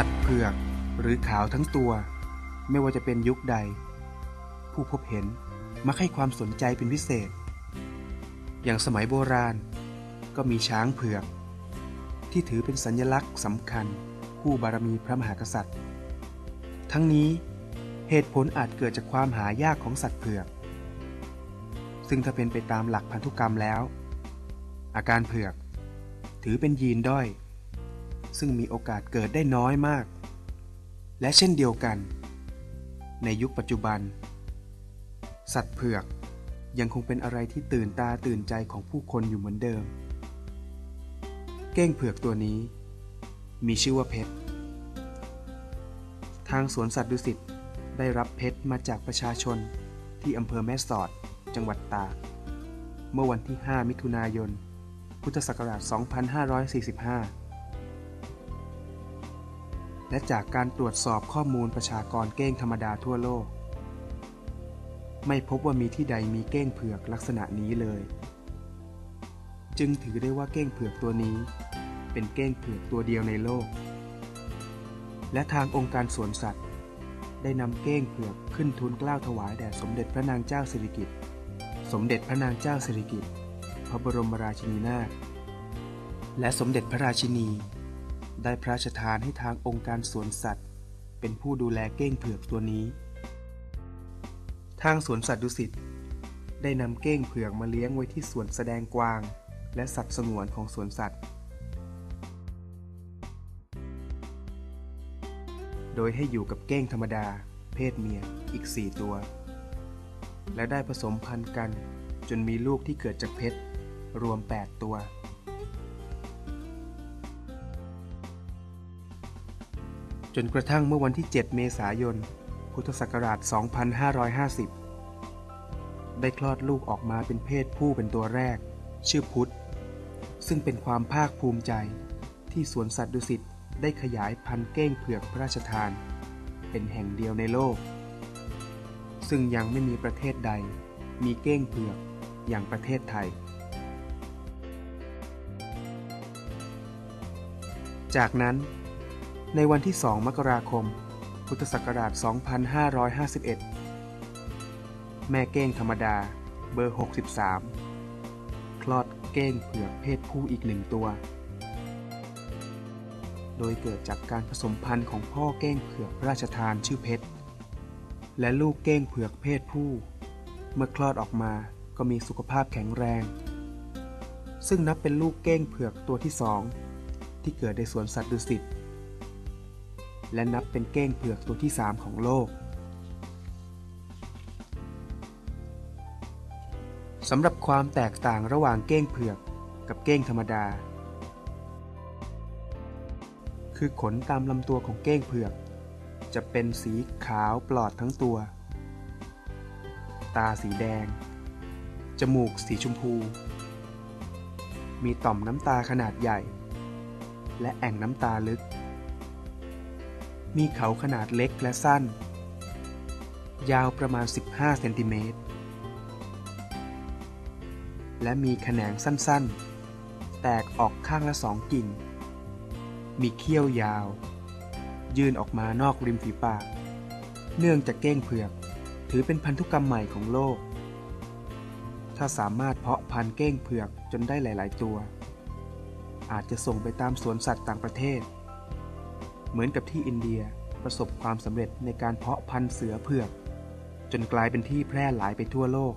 สัตว์เผือกหรือขาวทั้งตัว ไม่ว่าจะเป็นยุคใด ผู้พบเห็นมักให้ความสนใจเป็นพิเศษ อย่างสมัยโบราณ ก็มีช้างเผือก ที่ถือเป็นสัญลักษณ์สำคัญคู่บารมีพระมหากษัตริย์ ทั้งนี้เหตุผลอาจเกิดจากความหายากของสัตว์เผือก ซึ่งถ้าเป็นไปตามหลักพันธุกรรมแล้ว อาการเผือก ถือเป็นยีนด้อย ซึ่งมีโอกาสเกิดได้น้อยมาก และเช่นเดียวกัน ในยุคปัจจุบัน สัตว์เผือกยังคงเป็นอะไรที่ตื่นตาตื่นใจของผู้คนอยู่เหมือนเดิม เก้งเผือกตัวนี้ มีชื่อว่าเพชร ทางสวนสัตว์ดุสิตได้รับเพชรมาจากประชาชนที่อำเภอแม่สอด จังหวัดตากเมื่อวันที่ 5 มิถุนายน พุทธศักราช 2545 และจากการตรวจสอบข้อมูลประชากรเก้งธรรมดาทั่วโลก ไม่พบว่ามีที่ใดมีเก้งเผือกลักษณะนี้เลย จึงถือได้ว่าเก้งเผือกตัวนี้ เป็นเก้งเผือกตัวเดียวในโลก และทางองค์การสวนสัตว์ ได้นำเก้งเผือกขึ้นทูลเกล้าถวายแด่สมเด็จพระนางเจ้าสิริกิติ์สมเด็จพระนางเจ้าสิริกิติ์พระบรมราชินีนาถและสมเด็จพระราชินี ได้พระราชทานให้ทางองค์การสวนสัตว์ เป็นผู้ดูแลเก้งเผือกตัวนี้ ทางสวนสัตว์ดุสิตได้นำเก้งเผือกมาเลี้ยงไว้ที่สวนแสดงกวาง และสัตว์สงวนของสวนสัตว์ โดยให้อยู่กับเก้งธรรมดา เพศเมียอีก 4 ตัว และได้ผสมพันธุ์กันจนมีลูกที่เกิดจากเพชรรวม 8 ตัว จนกระทั่งเมื่อวันที่ 7 เมษายน พุทธศักราช 2550 ได้คลอดลูกออกมาเป็นเพศผู้เป็นตัวแรก ชื่อพุทธ ซึ่งเป็นความภาคภูมิใจ ที่สวนสัตว์ดุสิตได้ขยายพันธุ์เก้งเผือกพระราชทาน เป็นแห่งเดียวในโลก ซึ่งยังไม่มีประเทศใด มีเก้งเผือกอย่างประเทศไทย จากนั้น ในวันที่ 2 มกราคม พุทธศักราช 2551 แม่เก้งธรรมดา เบอร์ 63 คลอดเก้งเผือกเพศผู้อีกหนึ่งตัว โดยเกิดจากการผสมพันธุ์ของพ่อเก้งเผือกพระราชทานชื่อเพชร และลูกเก้งเผือกเพศผู้ เมื่อคลอดออกมาก็มีสุขภาพแข็งแรง ซึ่งนับเป็นลูกเก้งเผือกตัวที่สองที่เกิดในสวนสัตว์ดุสิต และนับเป็นเก้งเผือกตัวที่สามของโลกสำหรับความแตกต่างระหว่างเก้งเผือกกับเก้งธรรมดา คือขนตามลำตัวของเก้งเผือก จะเป็นสีขาวปลอดทั้งตัว ตาสีแดง จมูกสีชมพู มีต่อมน้ำตาขนาดใหญ่ และแอ่งน้ำตาลึก มีเขาขนาดเล็กและสั้น ยาวประมาณ 15 เซนติเมตร และมีแขนงสั้นๆ แตกออกข้างละสองกิ่ง มีเขี้ยวยาว ยื่นออกมานอกริมฝีปาก เนื่องจากเก้งเผือก ถือเป็นพันธุกรรมใหม่ของโลก ถ้าสามารถเพาะพันธุ์เก้งเผือกจนได้หลาย ๆ ตัว อาจจะส่งไปตามสวนสัตว์ต่างประเทศ เหมือนกับที่อินเดียประสบความสำเร็จในการเพาะพันธุ์เสือเผือก จนกลายเป็นที่แพร่หลายไปทั่วโลก